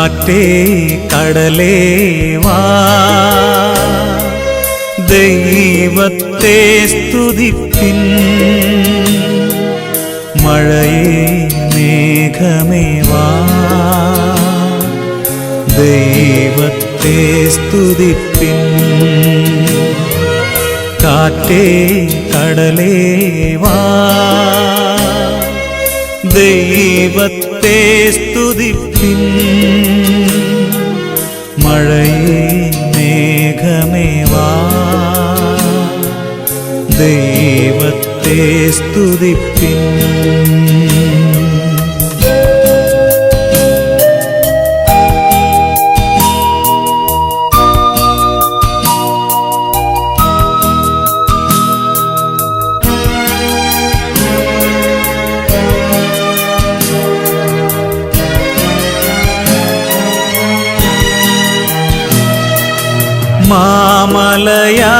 കാറ്റേ കടലേ വാ. ദൈവത്തെ സ്തുതിപ്പിൻ. മഴയേ മേഘമേ വാ. ദൈവത്തെ സ്തുതിപ്പിൻ. കാറ്റേ കടലേ വാ. ദൈവത്തെ സ്തുതിപ്പിൻ. മേഘമേവാ ദൈവത്തെ സ്തുതിപ്പിൻ. हिमालया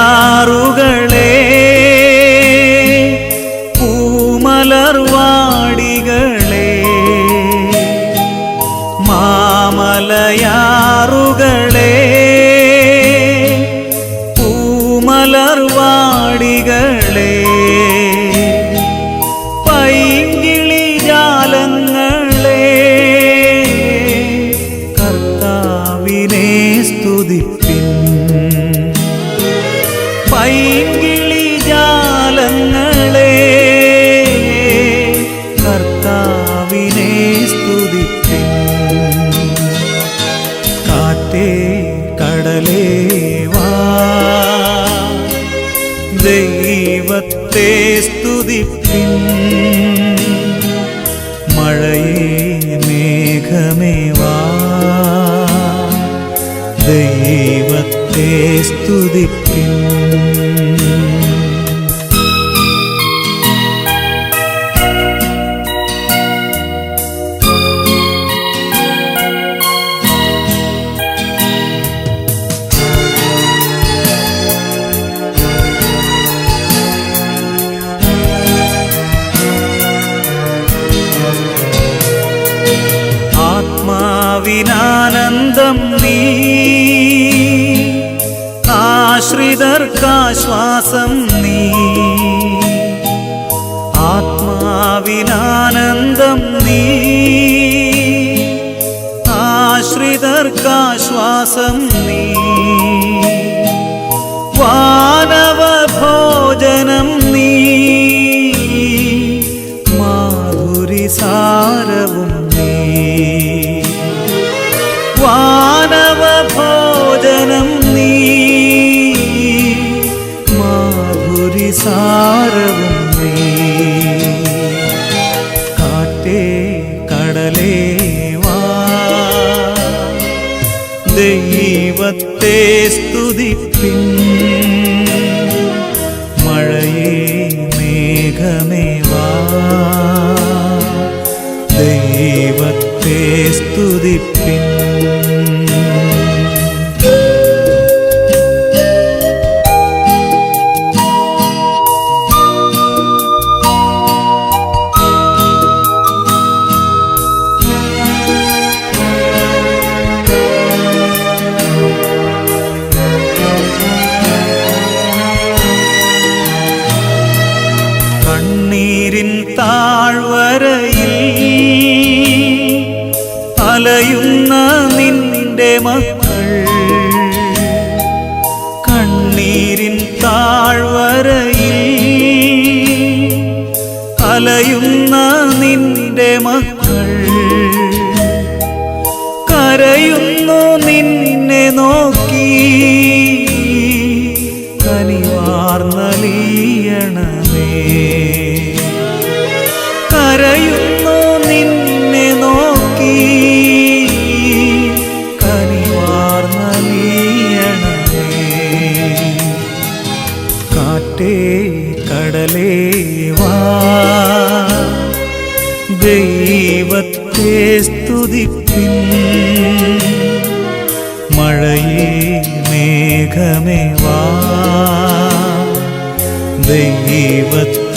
me.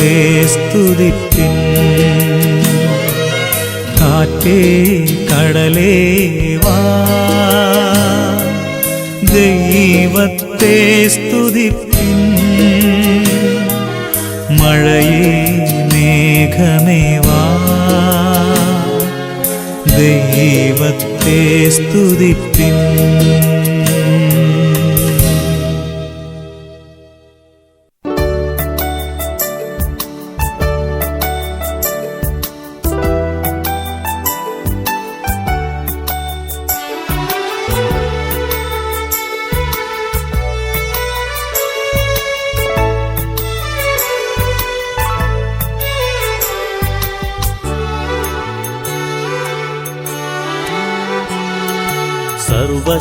ദൈവത്തെ സ്തുതിപ്പിൻ. കാറ്റേ കടലേ വാ. ദൈവത്തെ സ്തുതിപ്പിൻ. മഴയേ മേഘമേ വാ. ദൈവത്തെ സ്തുതിപ്പിൻ.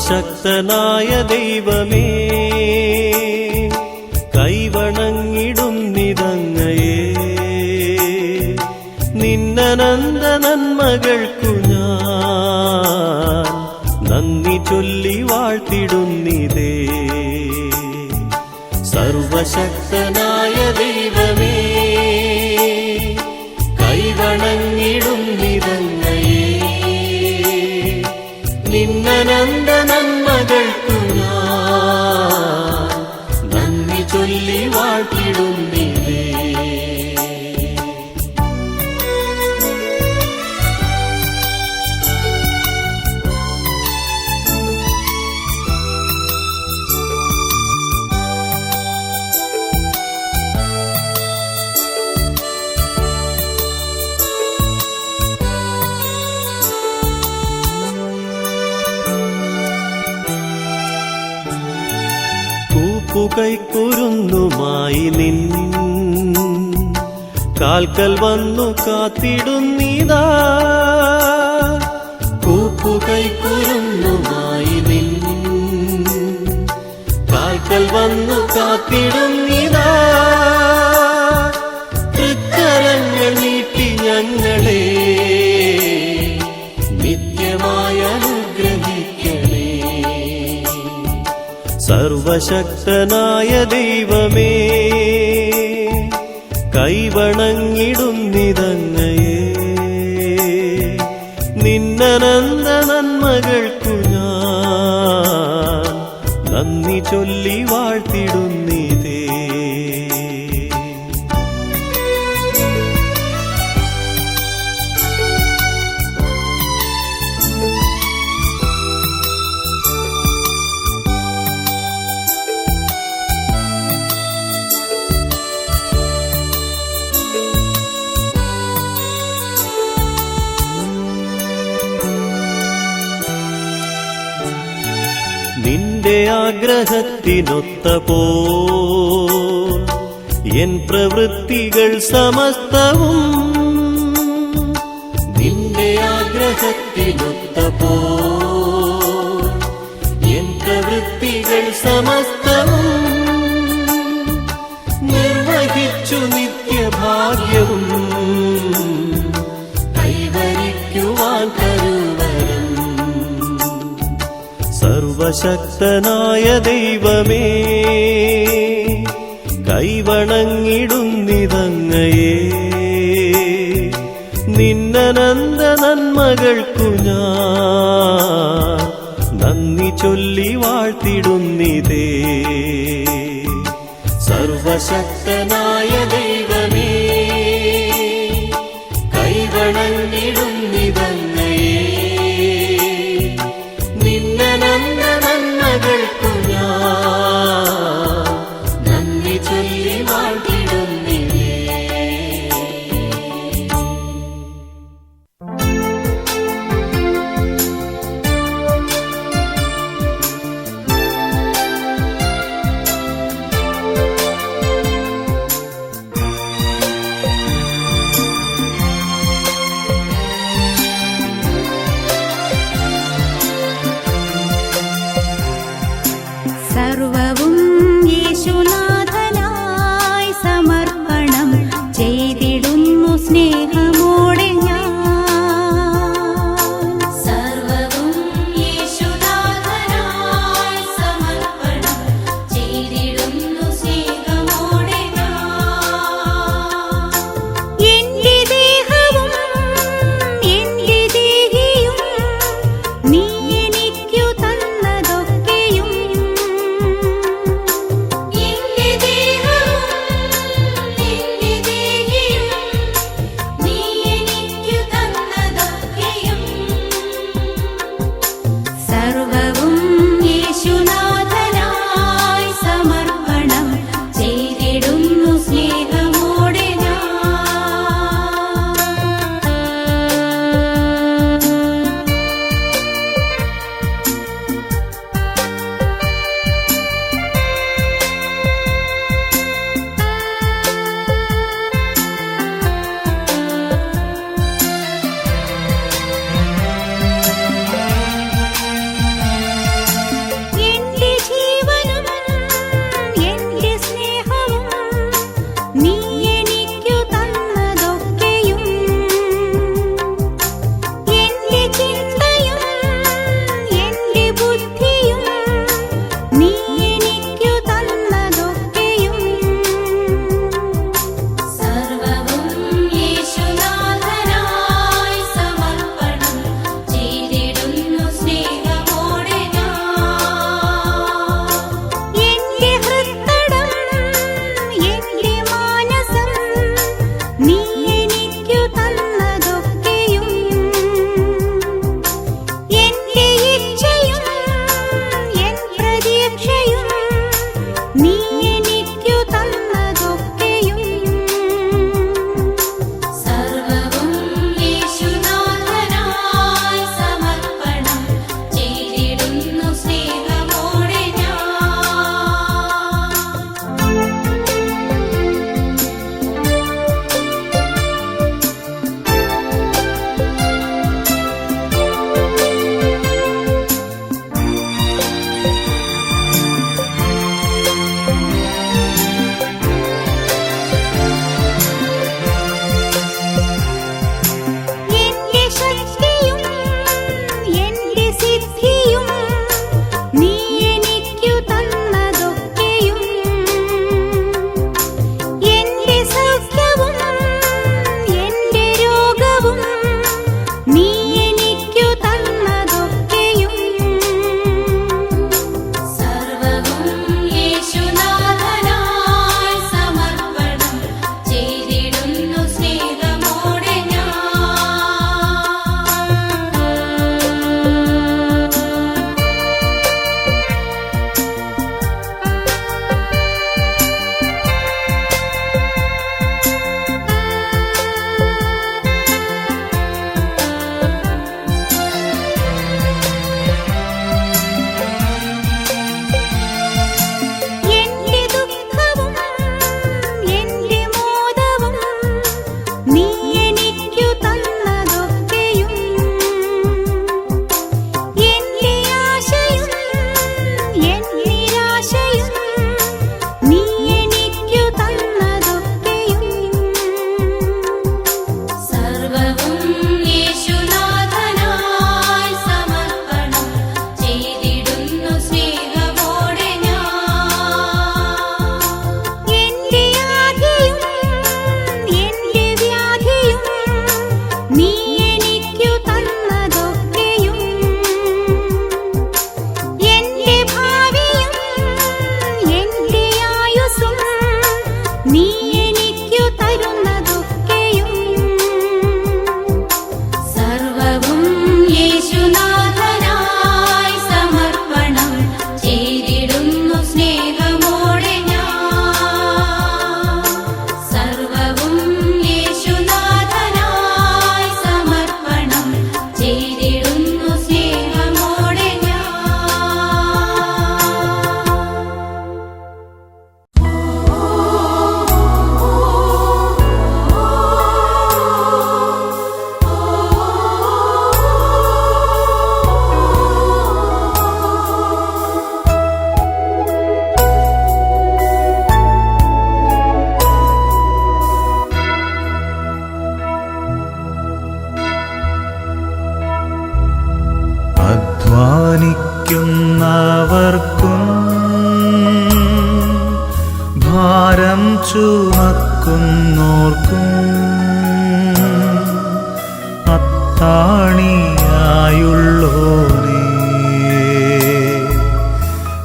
സർവശക്തനായ ദൈവമേ കൈവണങ്ങിടും നിതങ്ങയെ. നിന്നനന്ദ നന്മകൾക്കു ഞാൻ നന്ദി ചൊല്ലി വാഴ്ത്തിടുന്നിതേ സർവശക്തനായ ദൈവമേ വാഴ്ത്തിടുന്നിതേ കൂപ്പുകൈക്കുരുന്നുമായി നിൻ കാൽക്കൽ വന്നു കാത്തിടുന്നിതാ കൂപ്പു കൈക്കുരുന്നുമായി നിൻ കാൽക്കൽ വന്നു കാത്തിടുന്നിതാ സർവശക്തനായ ദൈവമേ കൈവണങ്ങിടുന്നിതങ്ങയെ. നിന്നനന്ദ നന്മകൾക്കു ഞാൻ നന്ദി ചൊല്ലി ആഗ്രഹത്തിനൊത്ത പോ എൻ പ്രവൃത്തികൾ സമസ്തവും നിന്റെ ആഗ്രഹത്തിനൊത്ത പോ എൻ പ്രവൃത്തികൾ സമസ്തവും സർവശക്തനായ ദൈവമേ കൈവണങ്ങിടുന്നിതങ്ങയെ. നിന്നനന്ദ നന്മകൾക്കു ഞാൻ നന്ദി ചൊല്ലി വാഴ്ത്തിടുന്നിതേ. സർവശക്തനായ ദൈവമേ അത്താണിയായുള്ളോനേ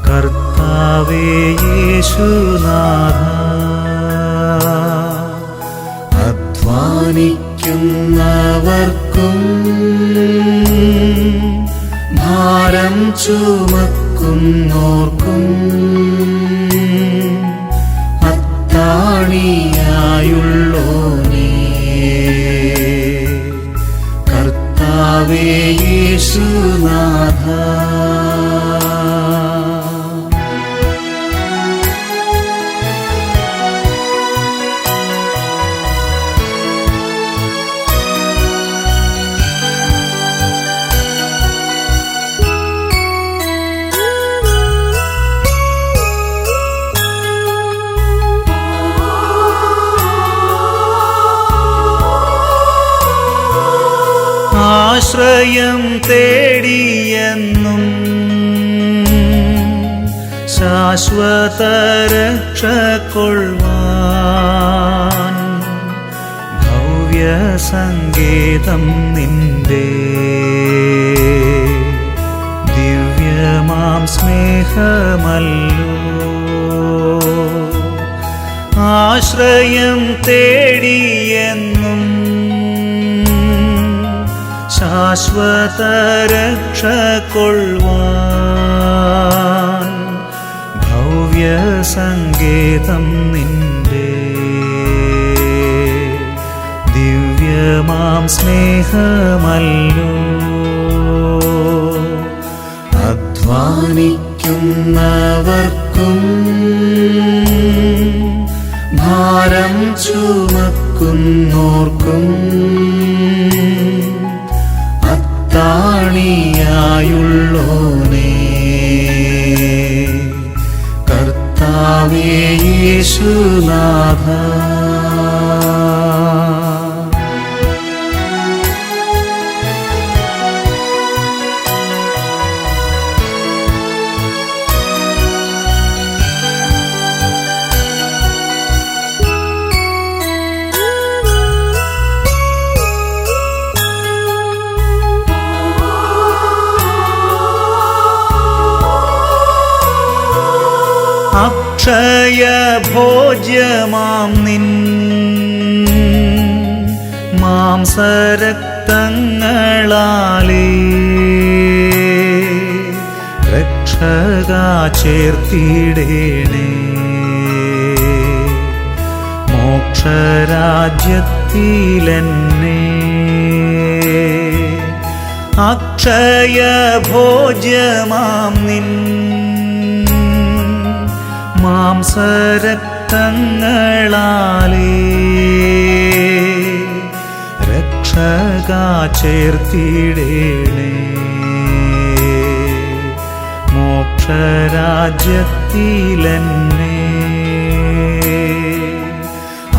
കർത്താവേ യേശുനാഥ. അധ്വാനിക്കുന്നവർക്കും ഭാരം ചുമക്കുന്നോർക്കും അത്താണിയായുള്ളോനേ കർത്താവേ യേശുനാഥ ആശ്രയം തേടിയെന്നും ശാശ്വത രക്ഷ കൊള്ളുവാൻ ഭവ്യ സംഗീതം നിന്റെ ദിവ്യമാം സ്നേഹമല്ലോ. ആശ്രയം തേടിയെന്നും ശാശ്വത രക്ഷ കൊള്ളുവാൻ ഭവ്യ സംഗീതം നിന്റെ. ദിവ്യമാം സ്നേഹമല്ലോ. അധ്വാനിക്കുന്നവർക്കും ഭാരം ചുമക്കുന്നോർക്കും കർത്താവേ യേശുനാഥ. മാംസരക്തങ്ങളാലേ രക്ഷക ചേർത്തിടേണേ. മോക്ഷരാജ്യത്തിലെന്നെ. അക്ഷയ ഭോജ്യമാം നിൻ മാംസരക്തങ്ങളാലേ. രക്ഷക ചേർത്തിടേണേ മോക്ഷരാജ്യത്തിലെന്നെ.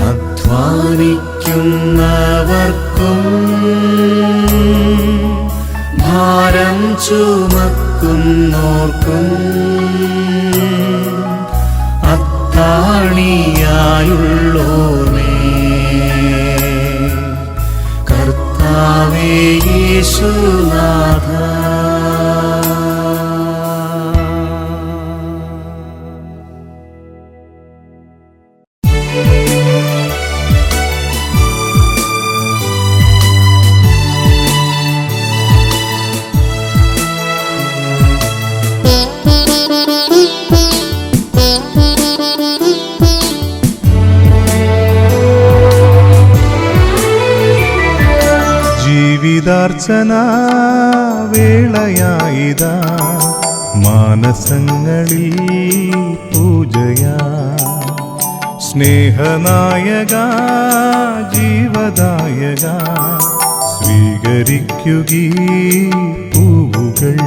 അധ്വാനിക്കുന്നവർക്കും ഭാരം ചുമക്കുന്നോർക്കും അത്താണിയായുള്ളോനേ സ്നേഹനായക ജീവദായക സ്വീകരിക്കുകീ പൂവുകൾ.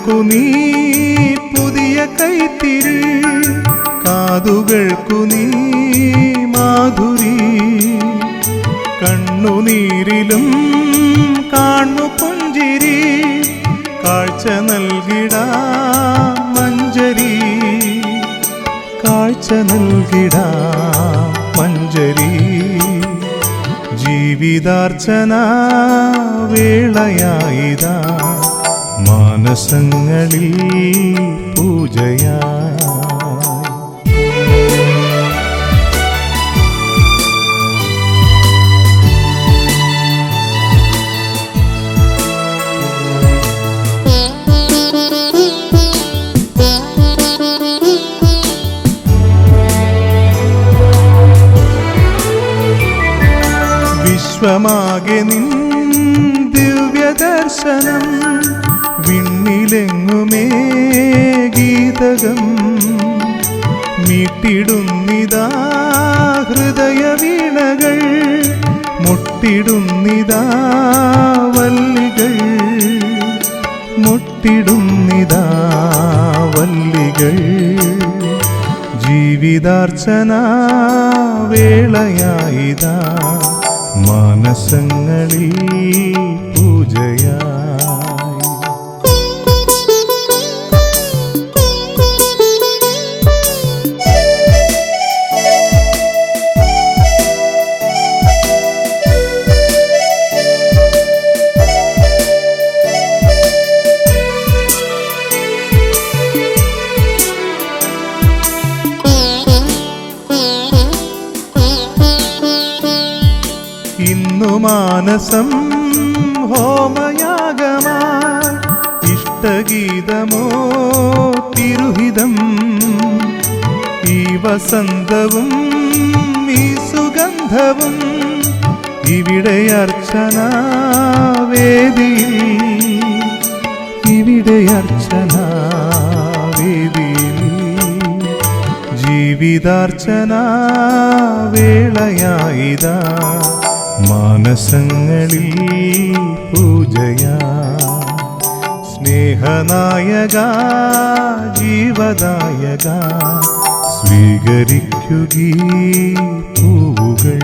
കണ്ണുകൾക്കു നീ പുതിയ കൈത്തിരി കാതുകൾക്കു നീ മാധുരി. കണ്ണുനീരിലും കാണു പുഞ്ചിരി കാഴ്ച നൽകിട മഞ്ചരി കാഴ്ച നൽകിട മഞ്ചരി ജീവിതാർച്ചന വേളയായിതാ. മാനസങ്ങളിൽ പൂജയാ. വിശ്വമാകെ നിൻ ദിവ്യദർശനം വിണ്ണിലെങ്ങുമേ ഗീതകം മീട്ടിടുന്നിതാ ഹൃദയ വീണകൾ മുട്ടിടുന്നിതാ വല്ലികൾ മുട്ടിടുന്നിതാ വല്ലികൾ. ജീവിതാർച്ചന വേളയായിതാ മാനസങ്ങളിൽ മാനസം ഹോമയാഗമാ ഇഷ്ടഗീതമോ തിരുഹിതം. ഈ വസന്തവും ഈ സുഗന്ധവും ഇവിടെ അർച്ചന വേദി ഇവിടെ അർച്ചന വേദി ജീവിതാർച്ചന വേളയായിതാ. മാനസങ്ങളിൽ പൂജയാ. സ്നേഹനായക ജീവദായക സ്വീകരിക്കുകീ പൂവുകൾ.